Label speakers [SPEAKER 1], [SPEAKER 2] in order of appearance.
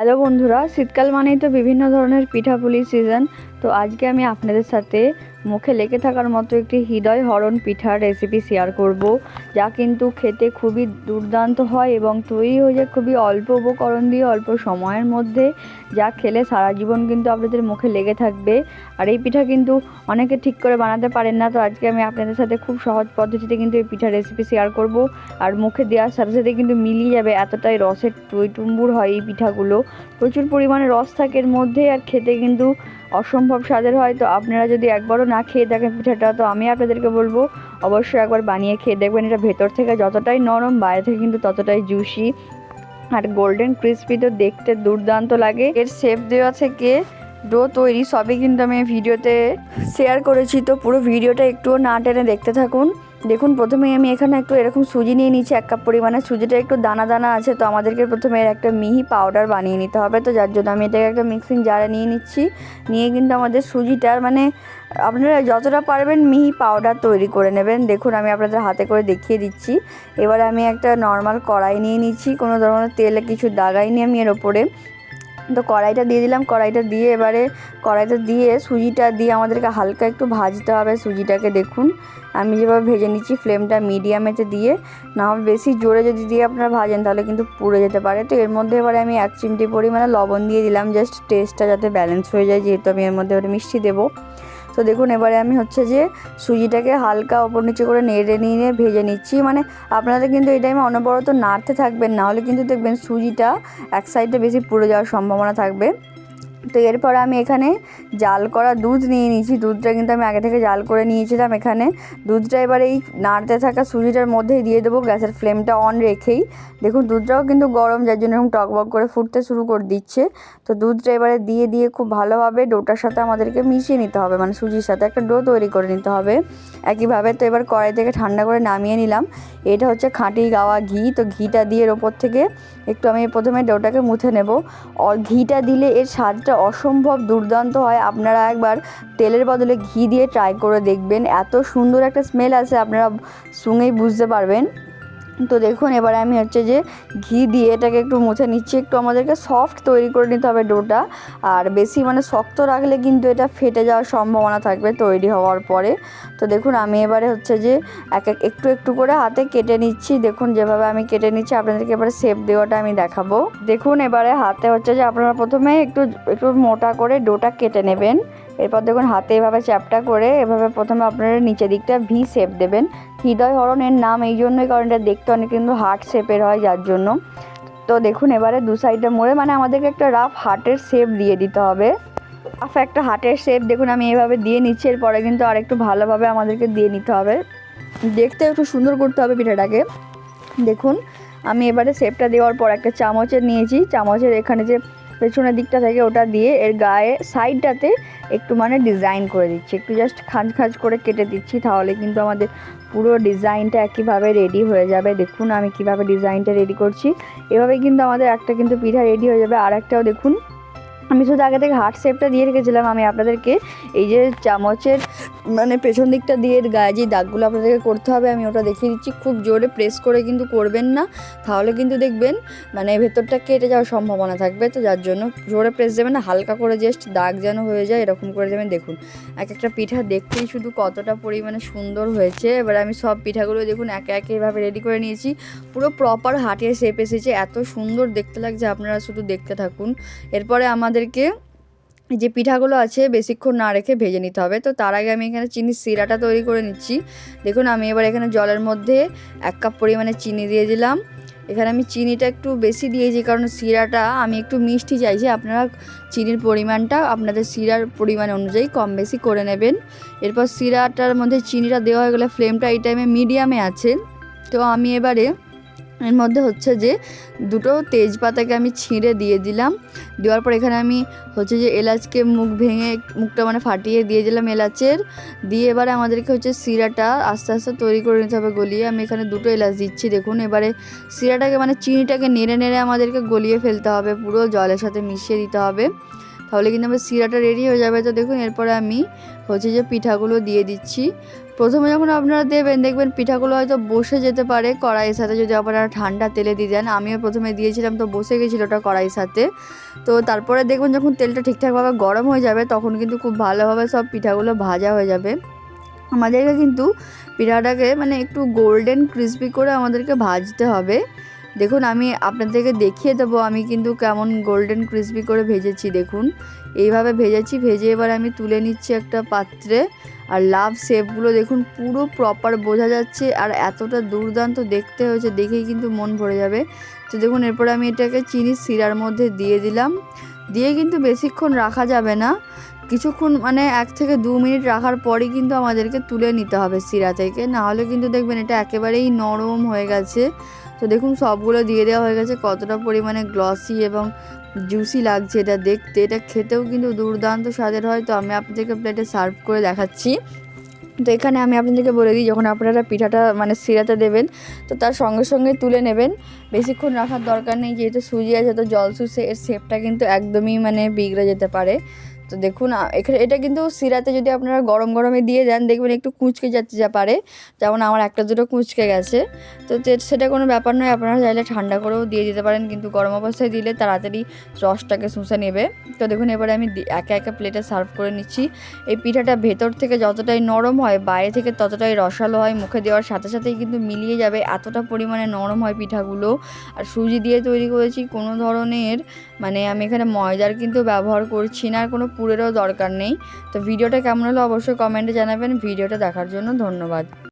[SPEAKER 1] Hello বন্ধুরা শীতকাল মানেই তো বিভিন্ন ধরনের পিঠাপুলি সিজন তো আজকে আমি আপনাদের সাথে মুখে লেগে থাকার মতো একটি হৃদয় হরণ পিঠার রেসিপি শেয়ার করব, যা কিন্তু খেতে খুবই দুর্দান্ত হয় এবং তৈরি হয়ে যায় খুবই অল্প উপকরণ দিয়ে অল্প সময়ের মধ্যে, যা খেলে সারা জীবন কিন্তু আপনাদের মুখে লেগে থাকবে। আর এই পিঠা কিন্তু অনেকে ঠিক করে বানাতে পারেন না, তো আজকে আমি আপনাদের সাথে খুব সহজ পদ্ধতিতে কিন্তু এই পিঠার রেসিপি শেয়ার করব। আর মুখে দেওয়ার সাথে সাথে কিন্তু মিলিয়ে যাবে এতটাই রসের টুইটুম্বুর হয় এই পিঠাগুলো। প্রচুর পরিমাণে রস থাকে এর মধ্যে, আর খেতে কিন্তু অসম্ভব স্বাদের হয়, তো আপনারা যদি একবারও না খেয়ে দেখেন পিঠাটা, তো আমি আপনাদেরকে বলব অবশ্যই একবার বানিয়ে খেয়ে দেখবেন, এটা ভেতর থেকে যতটাই নরম, বাইরে থেকে কিন্তু ততটাই জুসি আর গোল্ডেন ক্রিসপি তো দেখতে দুর্দান্ত লাগে। এর শেপ দেওয়া থেকে ডো তৈরি সবই কিন্তু আমি ভিডিওতে শেয়ার করেছি, তো পুরো ভিডিওটা একটুও না টেনে দেখতে থাকুন। দেখুন, প্রথমে আমি এখানে একটু এরকম সুজি নিয়ে নিচ্ছি এক কাপ পরিমাণে। সুজিটা একটু দানা দানা আছে, তো আমাদেরকে প্রথমে এর একটা মিহি পাউডার বানিয়ে নিতে হবে। তো যার জন্য আমি এটাকে একটা মিক্সিং জারে নিয়ে নিচ্ছি। নিয়ে কিন্তু আমাদের সুজিটার মানে আপনারা যতটা পারবেন মিহি পাউডার তৈরি করে নেবেন। দেখুন, আমি আপনাদের হাতে করে দেখিয়ে দিচ্ছি। এবারে আমি একটা নর্মাল কড়াই নিয়ে নিচ্ছি। কোনো ধরনের তেলে কিছু দাগাইনি আমি এর ওপরে। তো কড়াইটা দিয়ে দিলাম, কড়াইটা দিয়ে এবারে কড়াইটা দিয়ে সুজিটা দিয়ে আমাদেরকে হালকা একটু ভাজতে হবে সুজিটাকে, দেখুন। আমি যেভাবে ভেজে নিচ্ছি ফ্লেমটা মিডিয়ামেতে দিয়ে, না বেশি জোরে যদি দিয়ে আপনারা ভাজেন তাহলে কিন্তু পুড়ে যেতে পারে। তো এর মধ্যে এবারে আমি এক চিমটি পরিমাণে লবণ দিয়ে দিলাম, জাস্ট টেস্টটা যাতে ব্যালেন্স হয়ে যায়, যেহেতু আমি এর মধ্যে এবারে মিষ্টি দেবো। তো দেখুন, এবারে আমি হচ্ছে যে সুজিটাকে হালকা ওপর নিচে করে নেড়ে নিয়ে ভেজে নিচ্ছি। মানে আপনারা কিন্তু এই টাইমে অনবরত নাড়তে থাকবেন না হলে কিন্তু দেখবেন সুজিটা এক সাইডে বেশি পুড়ে যাওয়ার সম্ভাবনা থাকবে। তো এরপরে আমি এখানে জাল করা দুধ নিয়ে নিয়েছি। দুধটা কিন্তু আমি আগে থেকে জাল করে নিয়েছিলাম এখানে। দুধটা এবার এই নাড়তে থাকা সুজিটার মধ্যেই দিয়ে দেবো। গ্যাসের ফ্লেমটা অন রেখেই। দেখুন, দুধটাও কিন্তু গরম, যার জন্য এরকম টকবক করে ফুটতে শুরু করে দিচ্ছে। তো দুধটা এবারে দিয়ে দিয়ে খুব ভালোভাবে ডোটার সাথে আমাদেরকে মিশিয়ে নিতে হবে। মানে সুজির সাথে একটা ডো তৈরি করে নিতে হবে। একইভাবে তো এবার কড়াই থেকে ঠান্ডা করে নামিয়ে নিলাম। এটা হচ্ছে খাঁটি গাওয়া ঘি। তো ঘিটা দিয়ে এর ওপর থেকে একটু আমি প্রথমে ডোটাকে মুছে নেব। ঘিটা দিলে এর স্বাদটা অসম্ভব দুর্দান্ত হয়। আপনারা একবার তেলের বদলে ঘি দিয়ে ট্রাই করে দেখবেন। এত সুন্দর একটা স্মেল আছে, আপনারা শুনেই বুঝতে পারবেন। তো দেখুন, এবারে আমি হচ্ছে যে ঘি দিয়ে এটাকে একটু মুছে নিচ্ছি। একটু আমাদেরকে সফট তৈরি করে নিতে হবে ডোটা। আর বেশি মানে শক্ত রাখলে কিন্তু এটা ফেটে যাওয়ার সম্ভাবনা থাকবে তৈরি হওয়ার পরে। তো দেখুন, আমি এবারে হচ্ছে যে এক এক একটু একটু করে হাতে কেটে নিচ্ছি। দেখুন, যেভাবে আমি কেটে নিচ্ছি, আপনাদেরকে এবারে শেপ দেওয়াটা আমি দেখাবো। দেখুন, এবারে হাতে হচ্ছে যে আপনারা প্রথমে একটু একটু মোটা করে ডোটা কেটে নেবেন। এরপর দেখুন হাতে এভাবে চ্যাপটা করে এভাবে প্রথমে আপনারা নিচের দিকটা ভি শেপ দেবেন। হৃদয় হরণের নাম এই জন্যই কারণ এটা দেখতে অনেক কিন্তু হার্ট শেপের হয়, যার জন্য। তো দেখুন এবারে দু সাইডে মোড়ে মানে আমাদেরকে একটা রাফ হার্টের শেপ দিয়ে দিতে হবে। রাফ একটা হার্টের শেপ দেখুন আমি এভাবে দিয়ে নিচ্ছি, এরপরে কিন্তু আর একটু ভালোভাবে আমাদেরকে দিয়ে নিতে হবে। দেখতে একটু সুন্দর করতে হবে পিঠাটাকে। দেখুন, আমি এবারে শেপটা দেওয়ার পর একটা চামচের নিয়েছি। চামচের এখানে যে পেছনের দিকটা থেকে ওটা দিয়ে এর গায়ে সাইডটাতে একটু মানে ডিজাইন করে দিচ্ছি। একটু জাস্ট খাঁজ খাঁজ করে কেটে দিচ্ছি তাহলে কিন্তু আমাদের পুরো ডিজাইনটা একইভাবে রেডি হয়ে যাবে। দেখুন আমি কীভাবে ডিজাইনটা রেডি করছি। এভাবে কিন্তু আমাদের একটা কিন্তু পিঠা রেডি হয়ে যাবে। আর একটাও দেখুন। আমি শুধু আগে থেকে হার্ট শেপটা দিয়ে রেখেছিলাম আমি আপনাদেরকে। এই যে চামচের মানে পেছন দিকটা দিয়ে গায়ে যে দাগগুলো আপনাদেরকে করতে হবে, আমি ওটা দেখিয়ে দিচ্ছি। খুব জোরে প্রেস করে কিন্তু করবেন না। তাহলে কিন্তু দেখবেন মানে ভেতরটা কেটে যাওয়ার সম্ভাবনা থাকবে। তো যার জন্য জোরে প্রেস দেবেন না, হালকা করে জাস্ট দাগ যেন হয়ে যায়, এরকম করে দেবেন। দেখুন, এক একটা পিঠা দেখতেই শুধু কতটা পরিমাণে সুন্দর হয়েছে। এবার আমি সব পিঠাগুলো দেখুন একে একে এভাবে রেডি করে নিয়েছি। পুরো প্রপার হাটিয়ে শেপ এসেছে। এত সুন্দর দেখতে লাগছে, আপনারা শুধু দেখতে থাকুন। এরপরে আমাদেরকে যে পিঠাগুলো আছে বেশিক্ষণ না রেখে ভেজে নিতে হবে। তো তার আগে আমি এখানে চিনির সিরাটা তৈরি করে নিচ্ছি। দেখুন, আমি এবার এখানে জলের মধ্যে এক কাপ পরিমাণে চিনি দিয়ে দিলাম। এখানে আমি চিনিটা একটু বেশি দিয়েছি কারণ সিরাটা আমি একটু মিষ্টি চাইছি। আপনারা চিনির পরিমাণটা আপনাদের সিরার পরিমাণ অনুযায়ী কম বেশি করে নেবেন। এরপর সিরাটার মধ্যে চিনিটা দেওয়া হয়ে গেলে ফ্লেমটা এই টাইমে মিডিয়ামে আছে। তো আমি এবারে এর মধ্যে হচ্ছে যে দুটো তেজপাতাকে আমি ছিঁড়ে দিয়ে দিলাম। দেওয়ার পর এখানে আমি হচ্ছে যে এলাচকে মুখ ভেঙে মুখটা মানে ফাটিয়ে দিয়ে দিলাম এলাচের। দিয়ে এবারে আমাদেরকে হচ্ছে সিরাটা আস্তে আস্তে তৈরি করে নিতে হবে গলিয়ে। আমি এখানে দুটো এলাচ দিচ্ছি, দেখুন। এবারে সিরাটাকে মানে চিনিটাকে নেড়ে নেড়ে আমাদেরকে গলিয়ে ফেলতে হবে, পুরো জলের সাথে মিশিয়ে দিতে হবে। তাহলে কিন্তু আমার শিরাটা রেডি হয়ে যাবে। তো দেখুন, এরপরে আমি হচ্ছে যে পিঠাগুলো দিয়ে দিচ্ছি। প্রথমে যখন আপনারা দেবেন, দেখবেন পিঠাগুলো হয়তো বসে যেতে পারে কড়াইয়ের সাথে। যদি আপনারা ঠান্ডা তেলে দিয়ে দেন, আমিও প্রথমে দিয়েছিলাম, তো বসে গেছিল ওটা কড়াইয়ের সাথে। তো তারপরে দেখবেন যখন তেলটা ঠিকঠাকভাবে গরম হয়ে যাবে, তখন কিন্তু খুব ভালোভাবে সব পিঠাগুলো ভাজা হয়ে যাবে। আমাদেরকে কিন্তু পিঠাটাকে মানে একটু গোল্ডেন ক্রিসপি করে আমাদেরকে ভাজতে হবে। দেখুন, আমি আপনাদেরকে দেখিয়ে দেবো আমি কিন্তু কেমন গোল্ডেন ক্রিসপি করে ভেজেছি, দেখুন। এইভাবে ভেজেছি, ভেজে এবার আমি তুলে নিচ্ছি একটা পাত্রে। আর লাভ শেপগুলো দেখুন, পুরো প্রপার বোঝা যাচ্ছে আর এতটা দুর্দান্ত দেখতে হয়েছে, দেখেই কিন্তু মন ভরে যাবে। তো দেখুন, এরপরে আমি এটাকে চিনির শিরার মধ্যে দিয়ে দিলাম। দিয়ে কিন্তু বেশিক্ষণ রাখা যাবে না। কিছুক্ষণ মানে এক থেকে দু মিনিট রাখার পরই কিন্তু আমাদেরকে তুলে নিতে হবে শিরা থেকে নাহলে কিন্তু দেখবেন এটা একেবারেই নরম হয়ে গেছে। তো দেখুন সবগুলো দিয়ে দেওয়া হয়ে গেছে। কতটা পরিমাণে গ্লসি এবং জুসি লাগছে এটা দেখতে। এটা খেতেও কিন্তু দুর্দান্ত স্বাদের হয়। তো আমি আপনাদেরকে প্লেটে সার্ভ করে দেখাচ্ছি। তো এখানে আমি আপনাদেরকে বলে দিই, যখন আপনারা পিঠাটা মানে শিরাতে দেবেন, তো তার সঙ্গে সঙ্গে তুলে নেবেন। বেশিক্ষণ রাখার দরকার নেই, যেহেতু সুজি আছে, তো জল সুসে এর শেপটা কিন্তু একদমই মানে বিগড়ে যেতে পারে। তো দেখুন এখানে এটা কিন্তু সিরাতে যদি আপনারা গরম গরমে দিয়ে দেন, দেখবেন একটু কুঁচকে যাচ্ছে যা পারে। যেমন আমার একটা দুটো কুঁচকে গেছে। তো সেটা কোনো ব্যাপার নয়, আপনারা চাইলে ঠান্ডা করেও দিয়ে দিতে পারেন, কিন্তু গরম অবস্থায় দিলে তাড়াতাড়ি রসটাকে শুষে নেবে। তো দেখুন, এবারে আমি একে একে প্লেটে সার্ভ করে নিচ্ছি। এই পিঠাটা ভেতর থেকে যতটাই নরম হয়, বাইরে থেকে ততটাই রসালো হয়, মুখে দেওয়ার সাথে সাথেই কিন্তু মিলিয়ে যাবে এতটা পরিমাণে নরম হয় পিঠাগুলো। আর সুজি দিয়ে তৈরি করেছি কোনো ধরনের মানে আমি এখানে ময়দার কিন্তু ব্যবহার করছি না, আর কোনো পুরেরও দরকার নেই। তো ভিডিওটা কেমন হলো অবশ্যই কমেন্টে জানাবেন। ভিডিওটা দেখার জন্য ধন্যবাদ।